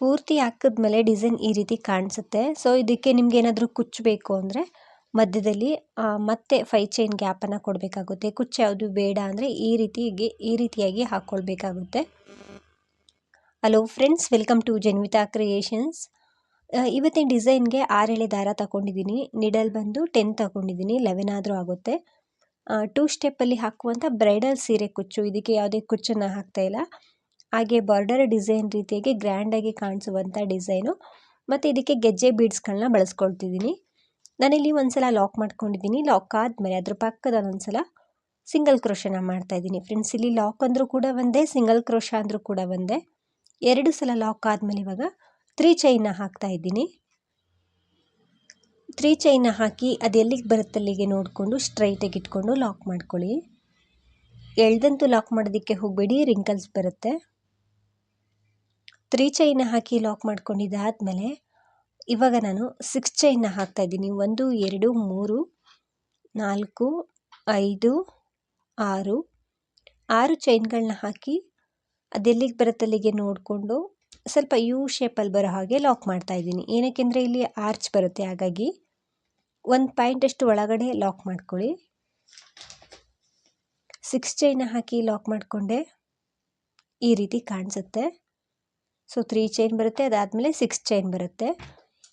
ಪೂರ್ತಿ ಹಾಕಿದ್ಮೇಲೆ ಡಿಸೈನ್ ಈ ರೀತಿ ಕಾಣಿಸುತ್ತೆ. ಸೊ ಇದಕ್ಕೆ ನಿಮ್ಗೆ ಏನಾದರೂ ಕುಚ್ಚಬೇಕು ಅಂದರೆ ಮಧ್ಯದಲ್ಲಿ ಮತ್ತೆ ಫೈ ಚೈನ್ ಗ್ಯಾಪನ್ನು ಕೊಡಬೇಕಾಗುತ್ತೆ. ಕುಚ್ಚು ಯಾವುದು ಬೇಡ ಅಂದರೆ ಈ ರೀತಿಗೆ, ಈ ರೀತಿಯಾಗಿ ಹಾಕ್ಕೊಳ್ಬೇಕಾಗುತ್ತೆ hello friends welcome to Janvita creations ಇವತ್ತಿನ ಡಿಸೈನ್ಗೆ ಆರೇಳೆ ದಾರ ತಗೊಂಡಿದ್ದೀನಿ. ನಿಡಲ್ ಬಂದು ಟೆನ್ ತಗೊಂಡಿದ್ದೀನಿ. ಲೆವೆನ್ ಆದರೂ ಆಗುತ್ತೆ. ಟೂ ಸ್ಟೆಪ್ಪಲ್ಲಿ ಹಾಕುವಂಥ ಬ್ರೈಡಲ್ ಸೀರೆ ಕುಚ್ಚು. ಇದಕ್ಕೆ ಯಾವುದೇ ಕುಚ್ಚನ್ನು ಹಾಕ್ತಾ ಇಲ್ಲ. ಹಾಗೆ ಬಾರ್ಡರ್ ಡಿಸೈನ್ ರೀತಿಯಾಗಿ ಗ್ರ್ಯಾಂಡಾಗಿ ಕಾಣಿಸುವಂಥ ಡಿಸೈನು ಮತ್ತು ಇದಕ್ಕೆ ಗೆಜ್ಜೆ ಬೀಡ್ಸ್ಗಳನ್ನ ಬಳಸ್ಕೊಳ್ತಿದ್ದೀನಿ. ನಾನಿಲ್ಲಿ ಒಂದು ಸಲ ಲಾಕ್ ಮಾಡ್ಕೊಂಡಿದ್ದೀನಿ. ಲಾಕ್ ಆದಮೇಲೆ ಅದ್ರ ಪಕ್ಕದಲ್ಲಿ ಒಂದು ಸಲ ಸಿಂಗಲ್ ಕ್ರೋಶನ ಮಾಡ್ತಾಯಿದ್ದೀನಿ ಫ್ರೆಂಡ್ಸ್ ಇಲ್ಲಿ ಲಾಕ್ ಅಂದರೂ ಕೂಡ ಒಂದೇ ಸಿಂಗಲ್ ಕ್ರೋಶ ಅಂದರೂ ಕೂಡ ಒಂದೇ. ಎರಡು ಸಲ ಲಾಕ್ ಆದಮೇಲೆ ಇವಾಗ ತ್ರೀ ಚೈನ್ನ ಹಾಕ್ತಾ ಇದ್ದೀನಿ. ತ್ರೀ ಚೈನ್ನ ಹಾಕಿ ಅದು ಎಲ್ಲಿಗೆ ಬರುತ್ತೆ ಅಲ್ಲಿಗೆ ನೋಡಿಕೊಂಡು ಸ್ಟ್ರೈಟಾಗಿ ಇಟ್ಕೊಂಡು ಲಾಕ್ ಮಾಡ್ಕೊಳ್ಳಿ. ಎಳ್ದಂತೂ ಲಾಕ್ ಮಾಡೋದಕ್ಕೆ ಹೋಗಬೇಡಿ ರಿಂಕಲ್ಸ್ ಬರುತ್ತೆ. ತ್ರೀ ಚೈನ್ನ ಹಾಕಿ ಲಾಕ್ ಮಾಡ್ಕೊಂಡಿದ್ದಾದಮೇಲೆ ಇವಾಗ ನಾನು ಸಿಕ್ಸ್ ಚೈನ್ನ ಹಾಕ್ತಾ ಇದ್ದೀನಿ. ಒಂದು, ಎರಡು, ಮೂರು, ನಾಲ್ಕು, ಐದು, ಆರು ಆರು ಚೈನ್ಗಳನ್ನ ಹಾಕಿ ಅದೆಲ್ಲಿಗೆ ಬರುತ್ತಲ್ಲಿಗೆ ನೋಡಿಕೊಂಡು ಸ್ವಲ್ಪ ಯು ಶೇಪಲ್ಲಿ ಬರೋ ಹಾಗೆ ಲಾಕ್ ಮಾಡ್ತಾ ಇದ್ದೀನಿ. ಏನಕ್ಕೆಂದರೆ ಇಲ್ಲಿ ಆರ್ಚ್ ಬರುತ್ತೆ. ಹಾಗಾಗಿ ಒಂದು ಪಾಯಿಂಟಷ್ಟು ಒಳಗಡೆ ಲಾಕ್ ಮಾಡ್ಕೊಳ್ಳಿ. ಸಿಕ್ಸ್ ಚೈನ ಹಾಕಿ ಲಾಕ್ ಮಾಡಿಕೊಂಡೆ ಈ ರೀತಿ ಕಾಣಿಸುತ್ತೆ. ಸೊ ತ್ರೀ ಚೈನ್ ಬರುತ್ತೆ, ಅದಾದಮೇಲೆ ಸಿಕ್ಸ್ ಚೈನ್ ಬರುತ್ತೆ.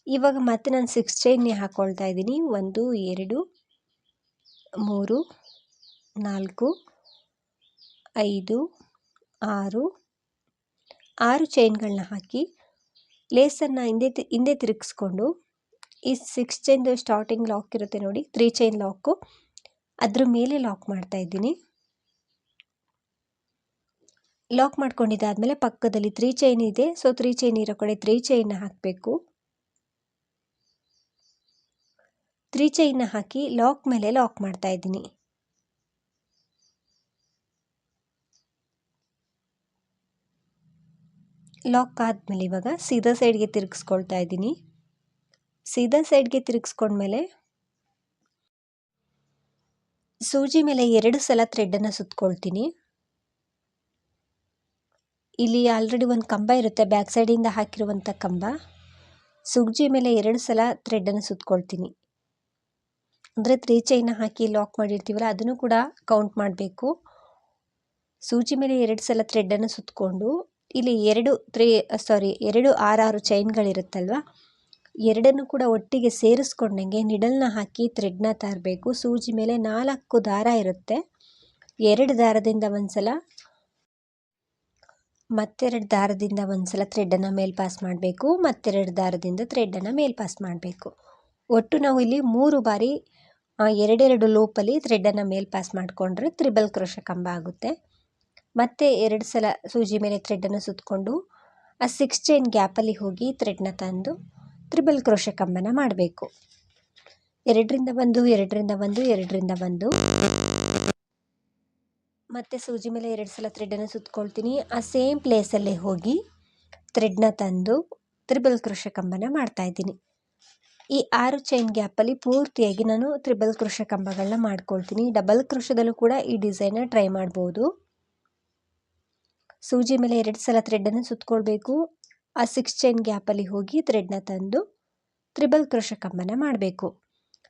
ಇವಾಗ ಮತ್ತೆ ನಾನು ಸಿಕ್ಸ್ ಚೈನ್ನೇ ಹಾಕ್ಕೊಳ್ತಾ ಇದ್ದೀನಿ. ಒಂದು, ಎರಡು, ಮೂರು, ನಾಲ್ಕು, ಐದು, ಆರು ಆರು ಚೈನ್ಗಳನ್ನ ಹಾಕಿ ಲೇಸನ್ನು ಹಿಂದೆ ಹಿಂದೆ ತಿರುಗಿಸ್ಕೊಂಡು ಈ ಸಿಕ್ಸ್ ಚೈನ್ದು ಸ್ಟಾರ್ಟಿಂಗ್ ಲಾಕ್ ಇರುತ್ತೆ ನೋಡಿ ತ್ರೀ ಚೈನ್ ಲಾಕು ಅದ್ರ ಮೇಲೆ ಲಾಕ್ ಮಾಡ್ತಾ ಇದ್ದೀನಿ. ಲಾಕ್ ಮಾಡ್ಕೊಂಡಿದ್ದಾದಮೇಲೆ ಪಕ್ಕದಲ್ಲಿ ತ್ರೀ ಚೈನ್ ಇದೆ. ಸೊ ತ್ರೀ ಚೈನ್ ಇರೋ ಕಡೆ ತ್ರೀ ಚೈನ್ನ ಹಾಕಬೇಕು. ತ್ರೀ ಚೈನ್ನ ಹಾಕಿ ಲಾಕ್ ಮೇಲೆ ಲಾಕ್ ಮಾಡ್ತಾ ಇದ್ದೀನಿ. ಲಾಕ್ ಆದಮೇಲೆ ಇವಾಗ ಸೀದಾ ಸೈಡ್ಗೆ ತಿರುಗಿಸ್ಕೊಳ್ತಾ ಇದ್ದೀನಿ. ಸೀದಾ ಸೈಡ್ಗೆ ತಿರುಗಿಸ್ಕೊಂಡ್ಮೇಲೆ ಸೂಜಿ ಮೇಲೆ ಎರಡು ಸಲ ಥ್ರೆಡ್ಡನ್ನು ಸುತ್ಕೊಳ್ತೀನಿ. ಇಲ್ಲಿ ಆಲ್ರೆಡಿ ಒಂದು ಕಂಬ ಇರುತ್ತೆ ಬ್ಯಾಕ್ ಸೈಡಿಂದ ಹಾಕಿರುವಂಥ ಕಂಬ. ಸುಗ್ಜಿ ಮೇಲೆ ಎರಡು ಸಲ ಥ್ರೆಡ್ಡನ್ನು ಸುತ್ಕೊಳ್ತೀನಿ. ಅಂದರೆ ತ್ರೀ ಚೈನ ಹಾಕಿ ಲಾಕ್ ಮಾಡಿರ್ತೀವಲ್ಲ, ಅದನ್ನು ಕೂಡ ಕೌಂಟ್ ಮಾಡಬೇಕು. ಸೂಜಿ ಮೇಲೆ ಎರಡು ಸಲ ಥ್ರೆಡ್ಡನ್ನು ಸುತ್ತಕೊಂಡು ಇಲ್ಲಿ ಎರಡು ತ್ರೀ ಸಾರಿ ಎರಡು ಆರಾರು ಚೈನ್ಗಳಿರುತ್ತಲ್ವ ಎರಡನ್ನು ಕೂಡ ಒಟ್ಟಿಗೆ ಸೇರಿಸ್ಕೊಂಡಂಗೆ ನಿಡಲ್ನ ಹಾಕಿ ಥ್ರೆಡ್ನ ತರಬೇಕು. ಸೂಜಿ ಮೇಲೆ ನಾಲ್ಕು ದಾರ ಇರುತ್ತೆ. ಎರಡು ದಾರದಿಂದ ಒಂದು ಸಲ ಮತ್ತೆರಡು ದಾರದಿಂದ ಒಂದು ಸಲ ಥ್ರೆಡ್ಡನ್ನು ಮೇಲ್ ಪಾಸ್ ಮಾಡಬೇಕು, ಮತ್ತೆರಡು ದಾರದಿಂದ ಥ್ರೆಡ್ಡನ್ನು ಮೇಲ್ ಪಾಸ್ ಮಾಡಬೇಕು. ಒಟ್ಟು ನಾವು ಇಲ್ಲಿ ಮೂರು ಬಾರಿ ಎರಡೆರಡು ಲೂಪಲ್ಲಿ ಥ್ರೆಡ್ಡನ್ನು ಮೇಲ್ ಪಾಸ್ ಮಾಡಿಕೊಂಡ್ರೆ ತ್ರಿಬಲ್ ಕ್ರೋಶ ಕಂಬ ಆಗುತ್ತೆ. ಮತ್ತೆ ಎರಡು ಸಲ ಸೂಜಿ ಮೇಲೆ ಥ್ರೆಡ್ಡನ್ನು ಸುತ್ತಕೊಂಡು ಆ ಸಿಕ್ಸ್ ಚೈನ್ ಗ್ಯಾಪಲ್ಲಿ ಹೋಗಿ ಥ್ರೆಡ್ನ ತಂದು ತ್ರಿಬಲ್ ಕ್ರೋಶ ಕಂಬನ ಮಾಡಬೇಕು. ಎರಡರಿಂದ ಒಂದು ಎರಡರಿಂದ ಒಂದು ಎರಡರಿಂದ ಒಂದು. ಮತ್ತು ಸೂಜಿ ಮೇಲೆ ಎರಡು ಸಲ ಥ್ರೆಡನ್ನು ಸುತ್ಕೊಳ್ತೀನಿ. ಆ ಸೇಮ್ ಪ್ಲೇಸಲ್ಲೇ ಹೋಗಿ ಥ್ರೆಡ್ನ ತಂದು ತ್ರಿಬಲ್ ಕೃಷ ಕಂಬನ ಮಾಡ್ತಾಯಿದ್ದೀನಿ ಈ ಆರು ಚೈನ್ ಗ್ಯಾಪಲ್ಲಿ ಪೂರ್ತಿಯಾಗಿ ನಾನು ತ್ರಿಬಲ್ ಕೃಷ ಕಂಬಗಳನ್ನ ಮಾಡ್ಕೊಳ್ತೀನಿ. ಡಬಲ್ ಕೃಷದಲ್ಲೂ ಕೂಡ ಈ ಡಿಸೈನ್ನ ಟ್ರೈ ಮಾಡ್ಬೋದು. ಸೂಜಿ ಮೇಲೆ ಎರಡು ಸಲ ಥ್ರೆಡ್ಡನ್ನು ಸುತ್ಕೊಳ್ಬೇಕು. ಆ ಸಿಕ್ಸ್ ಚೈನ್ ಗ್ಯಾಪಲ್ಲಿ ಹೋಗಿ ಥ್ರೆಡ್ನ ತಂದು ತ್ರಿಬಲ್ ಕೃಷ ಕಂಬನ ಮಾಡಬೇಕು.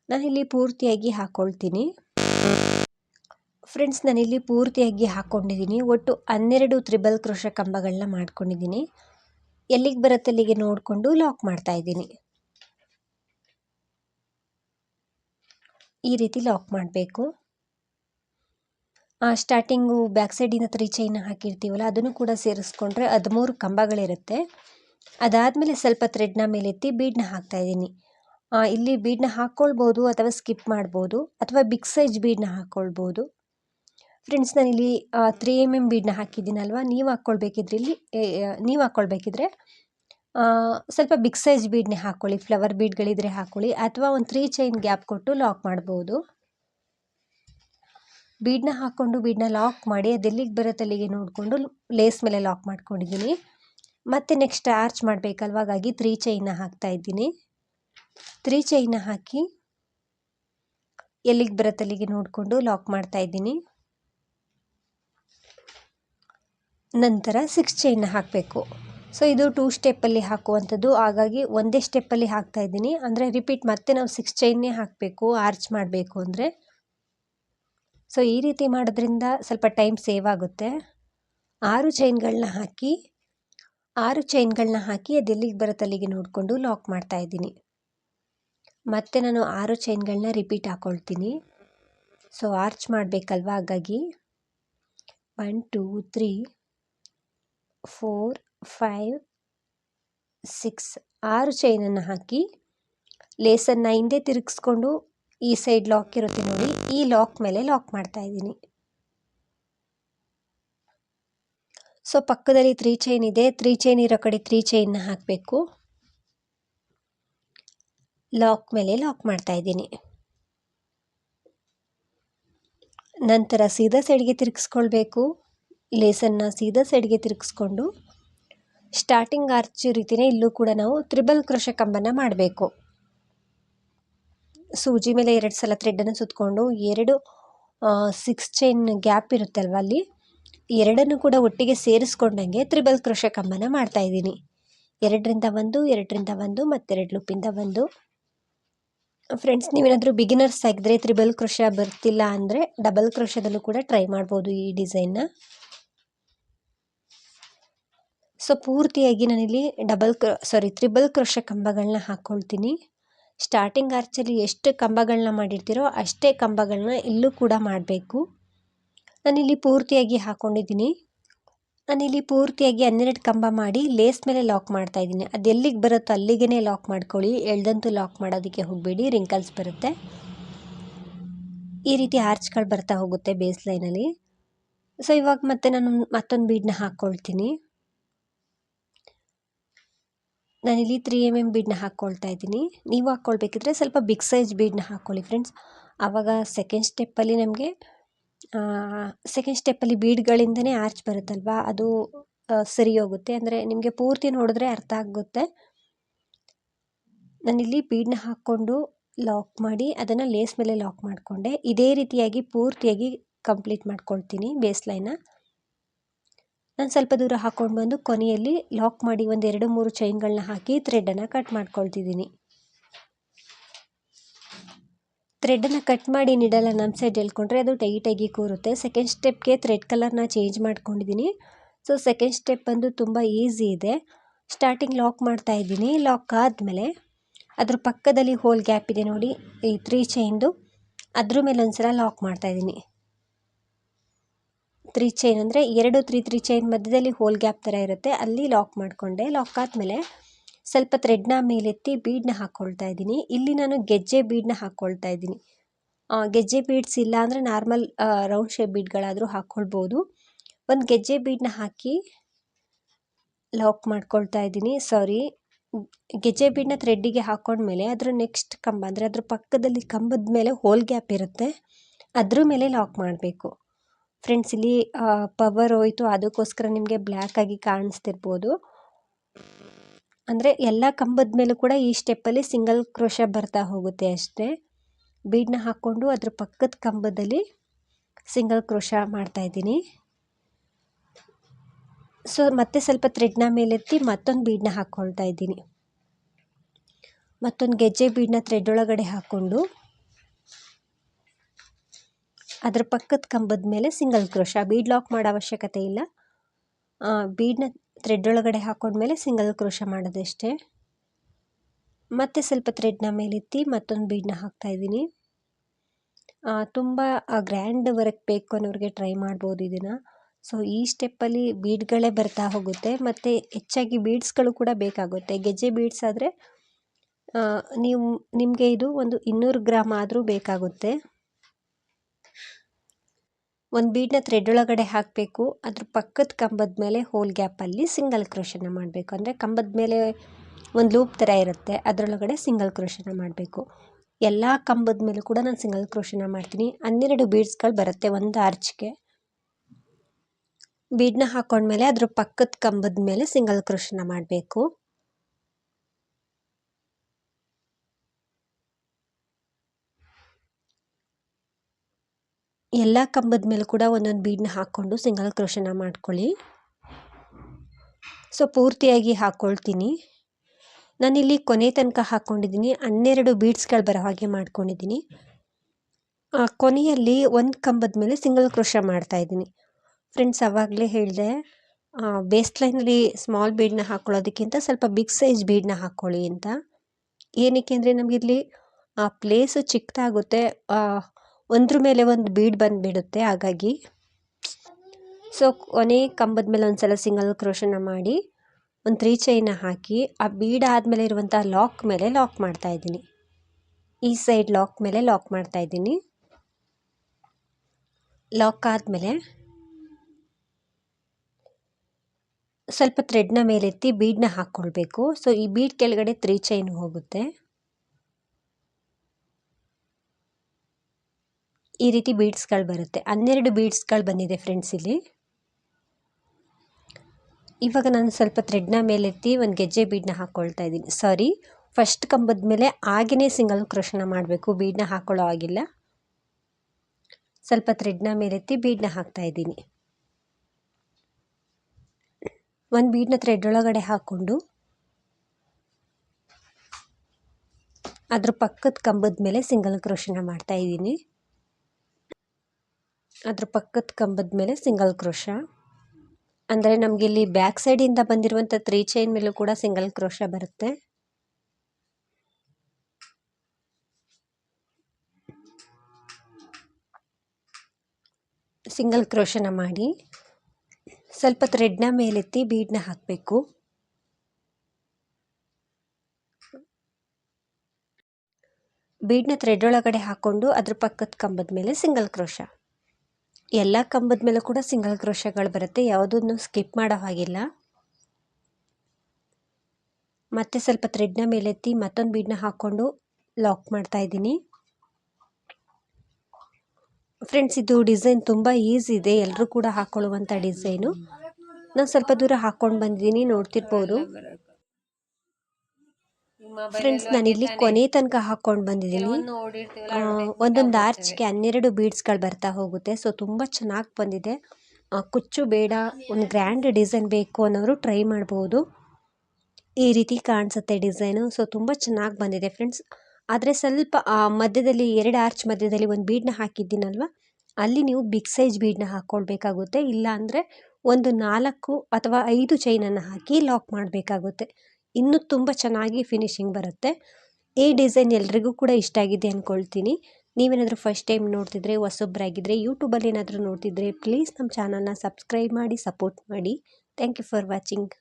ನಾನಿಲ್ಲಿ ಪೂರ್ತಿಯಾಗಿ ಹಾಕ್ಕೊಳ್ತೀನಿ ಫ್ರೆಂಡ್ಸ್ ನಾನಿಲ್ಲಿ ಪೂರ್ತಿಯಾಗಿ ಹಾಕ್ಕೊಂಡಿದ್ದೀನಿ ಒಟ್ಟು ಹನ್ನೆರಡು ತ್ರಿಬಲ್ ಕೃಷ ಕಂಬಗಳನ್ನ ಮಾಡ್ಕೊಂಡಿದ್ದೀನಿ ಎಲ್ಲಿಗೆ ಬರುತ್ತೆ ಅಲ್ಲಿಗೆ ನೋಡಿಕೊಂಡು ಲಾಕ್ ಮಾಡ್ತಾ ಇದ್ದೀನಿ. ಈ ರೀತಿ ಲಾಕ್ ಮಾಡಬೇಕು. ಸ್ಟಾರ್ಟಿಂಗು ಬ್ಯಾಕ್ ಸೈಡಿನ ತ್ರೀ ಚೈನ್ ಹಾಕಿರ್ತೀವಲ್ಲ, ಅದನ್ನು ಕೂಡ ಸೇರಿಸ್ಕೊಂಡ್ರೆ ಹದಿಮೂರು ಕಂಬಗಳಿರುತ್ತೆ. ಅದಾದಮೇಲೆ ಸ್ವಲ್ಪ ಥ್ರೆಡ್ನ ಮೇಲೆತ್ತಿ ಬೀಡನ್ನ ಹಾಕ್ತಾಯಿದ್ದೀನಿ ಇಲ್ಲಿ ಬೀಡ್ನ ಹಾಕ್ಕೊಳ್ಬೋದು ಅಥವಾ ಸ್ಕಿಪ್ ಮಾಡ್ಬೋದು ಅಥವಾ ಬಿಗ್ ಸೈಜ್ ಬೀಡ್ನ ಹಾಕ್ಕೊಳ್ಬೋದು. ಫ್ರೆಂಡ್ಸ್ ನಾನಿಲ್ಲಿ ತ್ರೀ ಎಂ ಎಂ ಬೀಡನ್ನ ಹಾಕಿದ್ದೀನಲ್ವ? ನೀವು ಹಾಕ್ಕೊಳ್ಬೇಕಿದ್ರೆ ಇಲ್ಲಿ ನೀವು ಹಾಕ್ಕೊಳ್ಬೇಕಿದ್ರೆ ಸ್ವಲ್ಪ ಬಿಗ್ ಸೈಜ್ ಬೀಡ್ನೇ ಹಾಕ್ಕೊಳ್ಳಿ ಫ್ಲವರ್ ಬೀಡ್ಗಳಿದ್ರೆ ಹಾಕ್ಕೊಳ್ಳಿ ಅಥವಾ ಒಂದು ತ್ರೀ ಚೈನ್ ಗ್ಯಾಪ್ ಕೊಟ್ಟು ಲಾಕ್ ಮಾಡ್ಬೋದು. ಬೀಡನ್ನ ಹಾಕ್ಕೊಂಡು ಬೀಡನ್ನ ಲಾಕ್ ಮಾಡಿ ಅದೆಲ್ಲಿಗೆ ಬರುತ್ತೆ ಅಲ್ಲಿಗೆ ನೋಡಿಕೊಂಡು ಲೇಸ್ ಮೇಲೆ ಲಾಕ್ ಮಾಡ್ಕೊಂಡಿದ್ದೀನಿ. ಮತ್ತು ನೆಕ್ಸ್ಟ್ ಆರ್ಚ್ ಮಾಡಬೇಕಲ್ವ? ಹಾಗಾಗಿ ತ್ರೀ ಚೈನ್ನ ಹಾಕ್ತಾ ಇದ್ದೀನಿ. ತ್ರೀ ಚೈನ್ನ ಹಾಕಿ ಎಲ್ಲಿಗೆ ಬರುತ್ತೆ ಅಲ್ಲಿಗೆ ನೋಡಿಕೊಂಡು ಲಾಕ್ ಮಾಡ್ತಾ ಇದ್ದೀನಿ. ನಂತರ ಸಿಕ್ಸ್ ಚೈನ್ನ ಹಾಕಬೇಕು. ಸೊ ಇದು ಟೂ ಸ್ಟೆಪ್ಪಲ್ಲಿ ಹಾಕುವಂಥದ್ದು. ಹಾಗಾಗಿ ಒಂದೇ ಸ್ಟೆಪ್ಪಲ್ಲಿ ಹಾಕ್ತಾ ಇದ್ದೀನಿ. ಅಂದರೆ ರಿಪೀಟ್ ಮತ್ತೆ ನಾವು ಸಿಕ್ಸ್ ಚೈನ್ನೇ ಹಾಕಬೇಕು ಆರ್ಚ್ ಮಾಡಬೇಕು ಅಂದರೆ. ಸೊ ಈ ರೀತಿ ಮಾಡೋದ್ರಿಂದ ಸ್ವಲ್ಪ ಟೈಮ್ ಸೇವ್ ಆಗುತ್ತೆ. ಆರು ಚೈನ್ಗಳನ್ನ ಹಾಕಿ, ಆರು ಚೈನ್ಗಳನ್ನ ಹಾಕಿ ಅದೆಲ್ಲಿಗೆ ಬರುತ್ತಲ್ಲಿಗೆ ನೋಡಿಕೊಂಡು ಲಾಕ್ ಮಾಡ್ತಾ ಇದ್ದೀನಿ. ಮತ್ತೆ ನಾನು ಆರು ಚೈನ್ಗಳನ್ನ ರಿಪೀಟ್ ಹಾಕ್ಕೊಳ್ತೀನಿ ಸೊ ಆರ್ಚ್ ಮಾಡಬೇಕಲ್ವ? ಹಾಗಾಗಿ one two three four five six ಆರು ಚೈನನ್ನು ಹಾಕಿ ಲೇಸನ್ನು ಹಿಂದೆ ತಿರುಗಿಸ್ಕೊಂಡು ಈ ಸೈಡ್ ಲಾಕ್ ಇರುತ್ತೆ ನೋಡಿ. ಈ ಲಾಕ್ ಮೇಲೆ ಲಾಕ್ ಮಾಡ್ತಾ ಇದ್ದೀನಿ. ಸೊ ಪಕ್ಕದಲ್ಲಿ ತ್ರೀ ಚೈನ್ ಇದೆ. ತ್ರೀ ಚೈನ್ ಇರೋ ಕಡೆ ತ್ರೀ ಚೈನ್ನ ಹಾಕಬೇಕು. ಲಾಕ್ ಮೇಲೆ ಲಾಕ್ ಮಾಡ್ತಾ ಇದ್ದೀನಿ. ನಂತರ ಸೀದಾ ಸೈಡ್ಗೆ ತಿರುಗಿಸ್ಕೊಳ್ಬೇಕು. ಲೇಸನ್ನು ಸೀದಾ ಸೈಡ್ಗೆ ತಿರುಗಿಸ್ಕೊಂಡು ಸ್ಟಾರ್ಟಿಂಗ್ ಆರ್ಚ್ ರೀತಿಯೇ ಇಲ್ಲೂ ಕೂಡ ನಾವು ತ್ರಿಬಲ್ ಕ್ರೋಶ ಕಂಬನ ಮಾಡಬೇಕು. ಸೂಜಿ ಮೇಲೆ ಎರಡು ಸಲ ಥ್ರೆಡ್ಡನ್ನು ಸುತ್ತಕೊಂಡು ಎರಡು ಸಿಕ್ಸ್ ಚೈನ್ ಗ್ಯಾಪ್ ಇರುತ್ತಲ್ವ ಅಲ್ಲಿ, ಎರಡನ್ನು ಕೂಡ ಒಟ್ಟಿಗೆ ಸೇರಿಸ್ಕೊಂಡಂಗೆ ತ್ರಿಬಲ್ ಕೃಷ ಕಂಬನ ಮಾಡ್ತಾ ಇದ್ದೀನಿ. ಎರಡರಿಂದ ಒಂದು ಎರಡರಿಂದ ಒಂದು ಮತ್ತೆರಡು ಲುಪ್ಪಿಂದ ಒಂದು. ಫ್ರೆಂಡ್ಸ್ ನೀವೇನಾದರೂ ಬಿಗಿನರ್ಸ್ ಆಗಿದ್ರೆ ತ್ರಿಬಲ್ ಕ್ರೋಶ ಬರ್ತಿಲ್ಲ ಅಂದರೆ ಡಬಲ್ ಕ್ರೋಶದಲ್ಲೂ ಕೂಡ ಟ್ರೈ ಮಾಡ್ಬೋದು ಈ ಡಿಸೈನ್ನ ಸೊ ಪೂರ್ತಿಯಾಗಿ ನಾನಿಲ್ಲಿ ಡಬಲ್ ಕ್ರ ಸಾರಿ ತ್ರಿಬಲ್ ಕ್ರೋಶ ಕಂಬಗಳನ್ನ ಹಾಕ್ಕೊಳ್ತೀನಿ ಸ್ಟಾರ್ಟಿಂಗ್ ಆರ್ಚಲ್ಲಿ ಎಷ್ಟು ಕಂಬಗಳನ್ನ ಮಾಡಿರ್ತೀರೋ ಅಷ್ಟೇ ಕಂಬಗಳನ್ನ ಇಲ್ಲೂ ಕೂಡ ಮಾಡಬೇಕು. ನಾನಿಲ್ಲಿ ಪೂರ್ತಿಯಾಗಿ ಹಾಕ್ಕೊಂಡಿದ್ದೀನಿ ನಾನಿಲ್ಲಿ ಪೂರ್ತಿಯಾಗಿ ಹನ್ನೆರಡು ಕಂಬ ಮಾಡಿ ಲೇಸ್ ಮೇಲೆ ಲಾಕ್ ಮಾಡ್ತಾ ಇದ್ದೀನಿ. ಅದು ಎಲ್ಲಿಗೆ ಬರುತ್ತೋ ಅಲ್ಲಿಗೇ ಲಾಕ್ ಮಾಡ್ಕೊಳ್ಳಿ. ಎಳ್ದಂತೂ ಲಾಕ್ ಮಾಡೋದಕ್ಕೆ ಹೋಗಬೇಡಿ. ರಿಂಕಲ್ಸ್ ಬರುತ್ತೆ. ಈ ರೀತಿ ಆರ್ಚ್ಗಳು ಬರ್ತಾ ಹೋಗುತ್ತೆ ಬೇಸ್ ಲೈನಲ್ಲಿ ಸೊ ಇವಾಗ ಮತ್ತೆ ನಾನು ಮತ್ತೊಂದು ಬೀಡನ್ನ ಹಾಕ್ಕೊಳ್ತೀನಿ ನಾನಿಲ್ಲಿ ತ್ರೀ ಎಂ ಎಂ ಬೀಡ್ನ ಹಾಕ್ಕೊಳ್ತಾ ಇದ್ದೀನಿ. ನೀವು ಹಾಕ್ಕೊಳ್ಬೇಕಿದ್ರೆ ಸ್ವಲ್ಪ ಬಿಗ್ ಸೈಜ್ ಬೀಡನ್ನ ಹಾಕ್ಕೊಳ್ಳಿ ಫ್ರೆಂಡ್ಸ್ ಆವಾಗ ಸೆಕೆಂಡ್ ಸ್ಟೆಪ್ಪಲ್ಲಿ ನಮಗೆ ಸೆಕೆಂಡ್ ಸ್ಟೆಪ್ಪಲ್ಲಿ ಬೀಡ್ಗಳಿಂದನೇ ಆರ್ಚ್ ಬರುತ್ತಲ್ವ? ಅದು ಸರಿ ಹೋಗುತ್ತೆ. ಅಂದರೆ ನಿಮಗೆ ಪೂರ್ತಿ ನೋಡಿದ್ರೆ ಅರ್ಥ ಆಗುತ್ತೆ. ನಾನಿಲ್ಲಿ ಬೀಡನ್ನ ಹಾಕ್ಕೊಂಡು ಲಾಕ್ ಮಾಡಿ ಅದನ್ನು ಲೇಸ್ ಮೇಲೆ ಲಾಕ್ ಮಾಡಿಕೊಂಡೆ. ಇದೇ ರೀತಿಯಾಗಿ ಪೂರ್ತಿಯಾಗಿ ಕಂಪ್ಲೀಟ್ ಮಾಡ್ಕೊಳ್ತೀನಿ ಬೇಸ್ ಲೈನ ನಾನು ಸ್ವಲ್ಪ ದೂರ ಹಾಕ್ಕೊಂಡು ಬಂದು ಕೊನೆಯಲ್ಲಿ ಲಾಕ್ ಮಾಡಿ ಒಂದು ಎರಡು ಮೂರು ಚೈನ್ಗಳನ್ನ ಹಾಕಿ ಥ್ರೆಡನ್ನು ಕಟ್ ಮಾಡ್ಕೊಳ್ತಿದ್ದೀನಿ. ಥ್ರೆಡನ್ನು ಕಟ್ ಮಾಡಿ ನೀಡಲ್ಲ ನಮ್ಮ ಸೈಡ್ ಹೇಳ್ಕೊಂಡ್ರೆ ಅದು ಟೈಟಾಗಿ ಕೂರುತ್ತೆ. ಸೆಕೆಂಡ್ ಸ್ಟೆಪ್ಗೆ ಥ್ರೆಡ್ ಕಲರ್ನ ಚೇಂಜ್ ಮಾಡ್ಕೊಂಡಿದ್ದೀನಿ ಸೊ ಸೆಕೆಂಡ್ ಸ್ಟೆಪ್ ಬಂದು ತುಂಬ ಈಸಿ ಇದೆ. ಸ್ಟಾರ್ಟಿಂಗ್ ಲಾಕ್ ಮಾಡ್ತಾ ಇದ್ದೀನಿ. ಲಾಕ್ ಆದಮೇಲೆ ಅದ್ರ ಪಕ್ಕದಲ್ಲಿ ಹೋಲ್ ಗ್ಯಾಪ್ ಇದೆ ನೋಡಿ, ಈ ತ್ರೀ ಚೈನ್ದು ಅದ್ರ ಮೇಲೆ ಒಂದ್ಸಲ ಲಾಕ್ ಮಾಡ್ತಾ ಇದ್ದೀನಿ. ತ್ರೀ ಚೈನ್ ಅಂದರೆ ಎರಡು ತ್ರೀ ತ್ರೀ ಚೈನ್ ಮಧ್ಯದಲ್ಲಿ ಹೋಲ್ ಗ್ಯಾಪ್ ಥರ ಇರುತ್ತೆ. ಅಲ್ಲಿ ಲಾಕ್ ಮಾಡಿಕೊಂಡೆ. ಲಾಕ್ ಆದಮೇಲೆ ಸ್ವಲ್ಪ ಥ್ರೆಡ್ನ ಮೇಲೆತ್ತಿ ಬೀಡನ್ನ ಹಾಕ್ಕೊಳ್ತಾ ಇದ್ದೀನಿ. ಇಲ್ಲಿ ನಾನು ಗೆಜ್ಜೆ ಬೀಡನ್ನ ಹಾಕ್ಕೊಳ್ತಾ ಇದ್ದೀನಿ. ಗೆಜ್ಜೆ ಬೀಡ್ಸ್ ಇಲ್ಲ ಅಂದರೆ ನಾರ್ಮಲ್ ರೌಂಡ್ ಶೇಪ್ ಬೀಡ್ಗಳಾದರೂ ಹಾಕ್ಕೊಳ್ಬೋದು ಒಂದು ಗೆಜ್ಜೆ ಬೀಡನ್ನ ಹಾಕಿ ಲಾಕ್ ಮಾಡ್ಕೊಳ್ತಾ ಇದ್ದೀನಿ. ಸಾರಿ. ಗೆಜ್ಜೆ ಬೀಡನ್ನ ಥ್ರೆಡ್ಡಿಗೆ ಹಾಕ್ಕೊಂಡ್ಮೇಲೆ ಅದರ ನೆಕ್ಸ್ಟ್ ಕಂಬ ಅಂದರೆ ಅದ್ರ ಪಕ್ಕದಲ್ಲಿ ಕಂಬದ ಮೇಲೆ ಹೋಲ್ ಗ್ಯಾಪ್ ಇರುತ್ತೆ. ಅದ್ರ ಮೇಲೆ ಲಾಕ್ ಮಾಡಬೇಕು. ಫ್ರೆಂಡ್ಸ್ ಇಲ್ಲಿ ಪವರ್ ಹೋಯಿತು. ಅದಕ್ಕೋಸ್ಕರ ನಿಮಗೆ ಬ್ಲ್ಯಾಕಾಗಿ ಕಾಣಿಸ್ತಿರ್ಬೋದು. ಅಂದರೆ ಎಲ್ಲ ಕಂಬದ ಮೇಲೂ ಕೂಡ ಈ ಸ್ಟೆಪ್ಪಲ್ಲಿ ಸಿಂಗಲ್ ಕ್ರೋಶ ಬರ್ತಾ ಹೋಗುತ್ತೆ ಅಷ್ಟೇ. ಬೀಡನ್ನ ಹಾಕ್ಕೊಂಡು ಅದ್ರ ಪಕ್ಕದ ಕಂಬದಲ್ಲಿ ಸಿಂಗಲ್ ಕ್ರೋಶ ಮಾಡ್ತಾಯಿದ್ದೀನಿ ಸೊ ಮತ್ತೆ ಸ್ವಲ್ಪ ಥ್ರೆಡ್ನ ಮೇಲೆತ್ತಿ ಮತ್ತೊಂದು ಬೀಡನ್ನ ಹಾಕ್ಕೊಳ್ತಾ ಇದ್ದೀನಿ. ಮತ್ತೊಂದು ಗೆಜ್ಜೆ ಬೀಡನ್ನ ಥ್ರೆಡ್ ಒಳಗಡೆ ಹಾಕ್ಕೊಂಡು ಅದರ ಪಕ್ಕದ ಕಂಬದ ಮೇಲೆ ಸಿಂಗಲ್ ಕ್ರೋಶ ಬೀಡ್ ಲಾಕ್ ಮಾಡೋ ಅವಶ್ಯಕತೆ ಇಲ್ಲ. ಬೀಡ್ನ ಥ್ರೆಡ್ ಒಳಗಡೆ ಹಾಕೊಂಡ್ಮೇಲೆ ಸಿಂಗಲ್ ಕ್ರೋಶ ಮಾಡೋದಷ್ಟೇ ಮತ್ತೆ ಸ್ವಲ್ಪ ಥ್ರೆಡ್ನ ಮೇಲೆತ್ತಿ ಮತ್ತೊಂದು ಬೀಡನ್ನ ಹಾಕ್ತಾಯಿದ್ದೀನಿ ತುಂಬ ಗ್ರ್ಯಾಂಡ್ ವರ್ಕ್ ಬೇಕು ಅನ್ನೋರಿಗೆ ಟ್ರೈ ಮಾಡ್ಬೋದು ಇದನ್ನು ಸೊ ಈ ಸ್ಟೆಪ್ಪಲ್ಲಿ ಬೀಡ್ಗಳೇ ಬರ್ತಾ ಹೋಗುತ್ತೆ. ಮತ್ತು ಹೆಚ್ಚಾಗಿ ಬೀಡ್ಸ್ಗಳು ಕೂಡ ಬೇಕಾಗುತ್ತೆ. ಗೆಜ್ಜೆ ಬೀಡ್ಸ್ ಆದರೆ ನೀವು, ನಿಮಗೆ ಇದು ಒಂದು ಇನ್ನೂರು ಗ್ರಾಮ್ ಆದರೂ ಬೇಕಾಗುತ್ತೆ. ಒಂದು ಬೀಡನ್ನ ಥ್ರೆಡ್ ಒಳಗಡೆ ಹಾಕಬೇಕು. ಅದ್ರ ಪಕ್ಕದ ಕಂಬದ ಮೇಲೆ ಹೋಲ್ ಗ್ಯಾಪಲ್ಲಿ ಸಿಂಗಲ್ ಕ್ರೋಶನ ಮಾಡಬೇಕು. ಅಂದರೆ ಕಂಬದ ಮೇಲೆ ಒಂದು ಲೂಪ್ ಥರ ಇರುತ್ತೆ. ಅದರೊಳಗಡೆ ಸಿಂಗಲ್ ಕ್ರೋಶನ ಮಾಡಬೇಕು. ಎಲ್ಲ ಕಂಬದ ಮೇಲೂ ಕೂಡ ನಾನು ಸಿಂಗಲ್ ಕ್ರೋಶನ ಮಾಡ್ತೀನಿ. ಹನ್ನೆರಡು ಬೀಡ್ಸ್ಗಳು ಬರುತ್ತೆ ಒಂದು ಆರ್ಚ್ಗೆ ಬೀಡನ್ನ ಹಾಕೊಂಡ್ಮೇಲೆ ಅದ್ರ ಪಕ್ಕದ ಕಂಬದ ಮೇಲೆ ಸಿಂಗಲ್ ಕ್ರೋಶನ ಮಾಡಬೇಕು. ಎಲ್ಲ ಕಂಬದ ಮೇಲೆ ಕೂಡ ಒಂದೊಂದು ಬೀಡನ್ನ ಹಾಕ್ಕೊಂಡು ಸಿಂಗಲ್ ಕ್ರೋಶನ ಮಾಡ್ಕೊಳ್ಳಿ. ಸೊ ಪೂರ್ತಿಯಾಗಿ ಹಾಕ್ಕೊಳ್ತೀನಿ ನಾನಿಲ್ಲಿ ಕೊನೆ ತನಕ ಹಾಕ್ಕೊಂಡಿದ್ದೀನಿ ಹನ್ನೆರಡು ಬೀಡ್ಸ್ಗಳು ಬರೋ ಹಾಗೆ ಮಾಡ್ಕೊಂಡಿದ್ದೀನಿ. ಕೊನೆಯಲ್ಲಿ ಒಂದು ಕಂಬದ ಮೇಲೆ ಸಿಂಗಲ್ ಕ್ರೋಶ ಮಾಡ್ತಾಯಿದ್ದೀನಿ ಫ್ರೆಂಡ್ಸ್ ಅವಾಗಲೇ ಹೇಳಿದೆ ಬೇಸ್ ಲೈನಲ್ಲಿ ಸ್ಮಾಲ್ ಬೀಡನ್ನ ಹಾಕ್ಕೊಳ್ಳೋದಕ್ಕಿಂತ ಸ್ವಲ್ಪ ಬಿಗ್ ಸೈಜ್ ಬೀಡನ್ನ ಹಾಕ್ಕೊಳ್ಳಿ ಅಂತ. ಏನಕ್ಕೆ ಅಂದರೆ ನಮಗಿಲ್ಲಿ ಪ್ಲೇಸು ಚಿಕ್ಕದಾಗುತ್ತೆ ಒಂದ್ರ ಮೇಲೆ ಒಂದು ಬೀಡ್ ಬಂದುಬಿಡುತ್ತೆ, ಹಾಗಾಗಿ. ಸೊ ಕೊನೆ ಕಂಬದ ಮೇಲೆ ಒಂದು ಸಲ ಸಿಂಗಲ್ ಕ್ರೋಶನ ಮಾಡಿ, ಒಂದು ತ್ರೀ ಚೈನ ಹಾಕಿ, ಆ ಬೀಡ್ ಆದಮೇಲೆ ಇರುವಂಥ ಲಾಕ್ ಮೇಲೆ ಲಾಕ್ ಮಾಡ್ತಾ ಇದ್ದೀನಿ. ಈ ಸೈಡ್ ಲಾಕ್ ಮೇಲೆ ಲಾಕ್ ಮಾಡ್ತಾ ಇದ್ದೀನಿ. ಲಾಕ್ ಆದಮೇಲೆ ಸ್ವಲ್ಪ ಥ್ರೆಡ್ನ ಮೇಲೆತ್ತಿ ಬೀಡನ್ನ ಹಾಕ್ಕೊಳ್ಬೇಕು. ಸೊ ಈ ಬೀಡ್ ಕೆಳಗಡೆ ತ್ರೀ ಚೈನ್ ಹೋಗುತ್ತೆ. ಈ ರೀತಿ ಬೀಡ್ಸ್ಗಳು ಬರುತ್ತೆ. ಹನ್ನೆರಡು ಬೀಡ್ಸ್ಗಳು ಬಂದಿದೆ ಫ್ರೆಂಡ್ಸ್ ಇಲ್ಲಿ. ಇವಾಗ ನಾನು ಸ್ವಲ್ಪ ಥ್ರೆಡ್ನ ಮೇಲೆತ್ತಿ ಒಂದು ಗೆಜ್ಜೆ ಬೀಡ್ನ ಹಾಕ್ಕೊಳ್ತಾ ಇದ್ದೀನಿ. ಸಾರಿ ಫಸ್ಟ್ ಕಂಬದ ಮೇಲೆ ಹಾಗೆಯೇ ಸಿಂಗಲ್ ಕ್ರೋಶನ ಮಾಡಬೇಕು. ಬೀಡ್ನ ಹಾಕ್ಕೊಳ್ಳೋ ಆಗಿಲ್ಲ ಸ್ವಲ್ಪ ಥ್ರೆಡ್ನ ಮೇಲೆತ್ತಿ ಬೀಡ್ನ ಹಾಕ್ತಾ ಇದ್ದೀನಿ. ಒಂದು ಬೀಡ್ನ ಥ್ರೆಡ್ ಒಳಗಡೆ ಹಾಕ್ಕೊಂಡು ಅದ್ರ ಪಕ್ಕದ ಕಂಬದ ಮೇಲೆ ಸಿಂಗಲ್ ಕ್ರೋಶನ ಮಾಡ್ತಾ ಇದ್ದೀನಿ. ಅದ್ರ ಪಕ್ಕದ ಕಂಬದ ಮೇಲೆ ಸಿಂಗಲ್ ಕ್ರೋಶ ಅಂದರೆ ನಮಗಿಲ್ಲಿ ಬ್ಯಾಕ್ ಸೈಡಿಂದ ಬಂದಿರುವಂಥ ತ್ರೀ ಚೈನ್ ಮೇಲೂ ಕೂಡ ಸಿಂಗಲ್ ಕ್ರೋಶ ಬರುತ್ತೆ. ಸಿಂಗಲ್ ಕ್ರೋಶನ ಮಾಡಿ ಸ್ವಲ್ಪ ಥ್ರೆಡ್ನ ಮೇಲೆತ್ತಿ ಬೀಡ್ನ ಹಾಕಬೇಕು. ಬೀಡ್ನ ಥ್ರೆಡ್ ಒಳಗಡೆ ಹಾಕ್ಕೊಂಡು ಅದ್ರ ಪಕ್ಕದ ಕಂಬದ ಮೇಲೆ ಸಿಂಗಲ್ ಕ್ರೋಶ ಎಲ್ಲ ಕಂಬದ ಮೇಲೂ ಕೂಡ ಸಿಂಗಲ್ ಕ್ರೋಶಗಳು ಬರುತ್ತೆ. ಯಾವುದನ್ನು ಸ್ಕಿಪ್ ಮಾಡೋ ಹಾಗಿಲ್ಲ. ಮತ್ತೆ ಸ್ವಲ್ಪ ಥ್ರೆಡ್ನ ಮೇಲೆತ್ತಿ ಮತ್ತೊಂದು ಬೀಡ್ನ ಹಾಕ್ಕೊಂಡು ಲಾಕ್ ಮಾಡ್ತಾ ಇದ್ದೀನಿ. ಫ್ರೆಂಡ್ಸ್ ಇದು ಡಿಸೈನ್ ತುಂಬ ಈಸಿ ಇದೆ. ಎಲ್ಲರೂ ಕೂಡ ಹಾಕ್ಕೊಳ್ಳುವಂಥ ಡಿಸೈನು ನಾನು ಸ್ವಲ್ಪ ದೂರ ಹಾಕ್ಕೊಂಡು ಬಂದಿದ್ದೀನಿ, ನೋಡ್ತಿರ್ಬೋದು. ಫ್ರೆಂಡ್ಸ್ ನಾನಿಲ್ಲಿ ಕೊನೆ ತನಕ ಹಾಕ್ಕೊಂಡು ಬಂದಿದ್ದೀನಿ. ಒಂದೊಂದು ಆರ್ಚ್ಗೆ ಹನ್ನೆರಡು ಬೀಡ್ಸ್ಗಳು ಬರ್ತಾ ಹೋಗುತ್ತೆ. ಸೊ ತುಂಬ ಚೆನ್ನಾಗಿ ಬಂದಿದೆ. ಕುಚ್ಚು ಬೇಡ ಒಂದು ಗ್ರ್ಯಾಂಡ್ ಡಿಸೈನ್ ಬೇಕು ಅನ್ನೋರು ಟ್ರೈ ಮಾಡ್ಬೋದು. ಈ ರೀತಿ ಕಾಣಿಸುತ್ತೆ ಡಿಸೈನು ಸೊ ತುಂಬ ಚೆನ್ನಾಗಿ ಬಂದಿದೆ ಫ್ರೆಂಡ್ಸ್ ಆದರೆ ಸ್ವಲ್ಪ ಮಧ್ಯದಲ್ಲಿ ಎರಡು ಆರ್ಚ್ ಮಧ್ಯದಲ್ಲಿ ಒಂದು ಬೀಡ್ನ ಹಾಕಿದ್ದೀನಲ್ವ? ಅಲ್ಲಿ ನೀವು ಬಿಗ್ ಸೈಜ್ ಬೀಡನ್ನ ಹಾಕ್ಕೊಳ್ಬೇಕಾಗುತ್ತೆ ಇಲ್ಲ ಅಂದರೆ ಒಂದು ನಾಲ್ಕು ಅಥವಾ ಐದು ಚೈನನ್ನು ಹಾಕಿ ಲಾಕ್ ಮಾಡಬೇಕಾಗುತ್ತೆ. ಇನ್ನೂ ತುಂಬ ಚೆನ್ನಾಗಿ ಫಿನಿಶಿಂಗ್ ಬರುತ್ತೆ. ಈ ಡಿಸೈನ್ ಎಲ್ರಿಗೂ ಕೂಡ ಇಷ್ಟ ಆಗಿದೆ ಅಂದ್ಕೊಳ್ತೀನಿ ನೀವೇನಾದರೂ ಫಸ್ಟ್ ಟೈಮ್ ನೋಡ್ತಿದ್ರೆ ಹೊಸೊಬ್ಬರಾಗಿದ್ದರೆ ಯೂಟ್ಯೂಬಲ್ಲಿ ಏನಾದರೂ ನೋಡ್ತಿದ್ರೆ ಪ್ಲೀಸ್ ನಮ್ಮ ಚಾನಲ್ನ ಸಬ್ಸ್ಕ್ರೈಬ್ ಮಾಡಿ ಸಪೋರ್ಟ್ ಮಾಡಿ. Thank you for watching